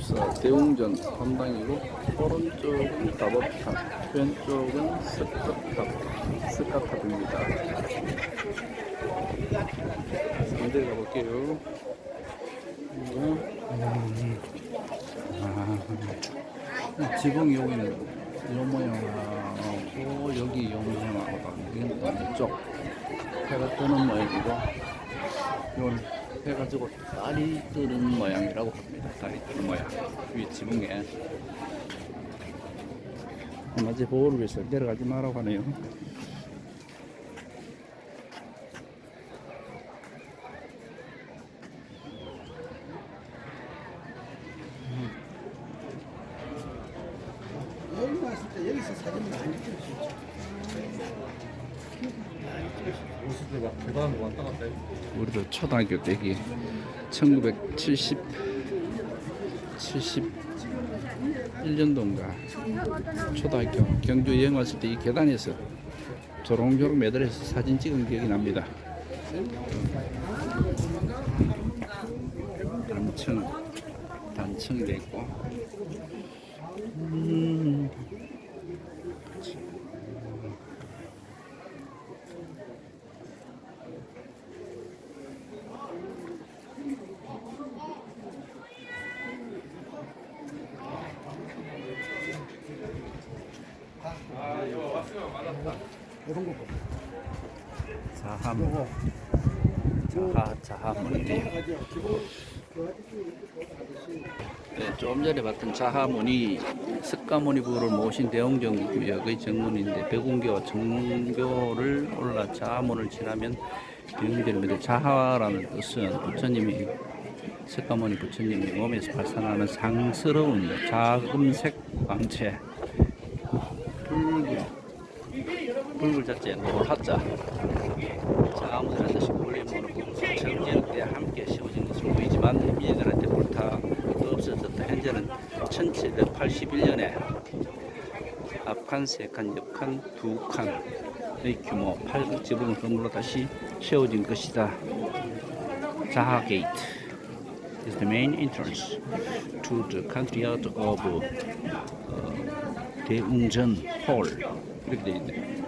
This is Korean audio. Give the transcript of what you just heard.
기숙사 대웅전 담당이고 오른쪽은 다법탑 왼쪽은 스카탑 스카탑입니다. 상대 가볼게요. 음, 아, 지붕이 여기는 요 모양하고 여기 요 모양하고 이건 또 이쪽. 해가 뜨는 모양이고 이건 해가지고 달이 뜨는 모양이라고 합니다. 달이 뜨는 모양. 위 지붕에. 낮에 보호를 위해서 내려가지 말라고 하네요. 여기 왔을 때 여기서 사진 많이 찍으셨죠? 우리도 초등학교 때기 1970 71년도인가 초등학교 경주 여행 왔을 때 이 계단에서 조롱조롱 매달려서 사진 찍은 기억이 납니다. 단층 단층 돼 있고 음. 이런 거. 자함. 자하 자하문이 가지고 기본 그 아저씨 네, 조금 전에 봤던 자하문이 석가모니부를 모신. 그 정문인데 백운교와 정문교를 올라 자하문을 지나면 대웅전입니다. 자하라는 뜻은 부처님이 석가모니 부처님이 몸에서 발산하는 상스러운 자금색 광채 붉은 붉을 자체 노을하자 자아무들한 듯이 올림으로 정제일 때 함께 씌워진 것으로 보이지만 민들한테 불타 없어졌다. 현재는 1781년에 앞칸, 세칸, 옆칸, 두 칸의 규모 8급 지붕 건물로 다시 세워진 것이다. 자하 게이트 is the main entrance to the courtyard of 어, 대웅 できていいんで。